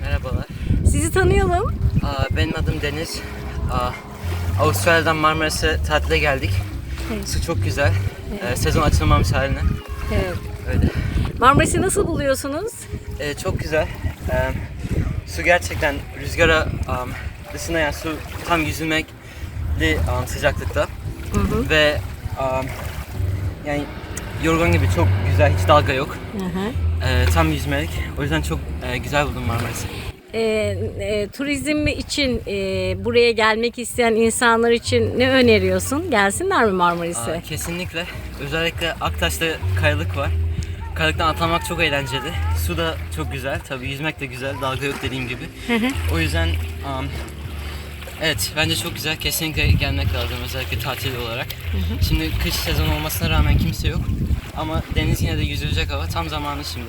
Merhabalar. Sizi tanıyalım. Aa, benim adım Deniz. Aa, Avustralya'dan Marmaris'e tatile geldik. Evet. Su çok güzel. Ee, sezon açılmamış haline. Evet. Öyle. Marmaris'i nasıl buluyorsunuz? Ee, çok güzel. Ee, su gerçekten rüzgara um, dışına yani su tam yüzülmekli um, sıcaklıkta. Hı hı. Ve um, yani yorgan gibi çok güzel, hiç dalga yok. Hı hı. Ee, tam yüzmelik. O yüzden çok e, güzel buldum Marmaris'i. Ee, e, turizm için e, buraya gelmek isteyen insanlar için ne öneriyorsun? Gelsinler mi Marmaris'e? Aa, kesinlikle. Özellikle Aktaş'ta kayalık var. Kayalıktan atlamak çok eğlenceli. Su da çok güzel. Tabii yüzmek de güzel. Dalga yok dediğim gibi. o yüzden um, evet bence çok güzel. Kesinlikle gelmek lazım özellikle tatil olarak. Şimdi kış sezonu olmasına rağmen kimse yok. Ama deniz yine de yüzülecek hava. Tam zamanı şimdi.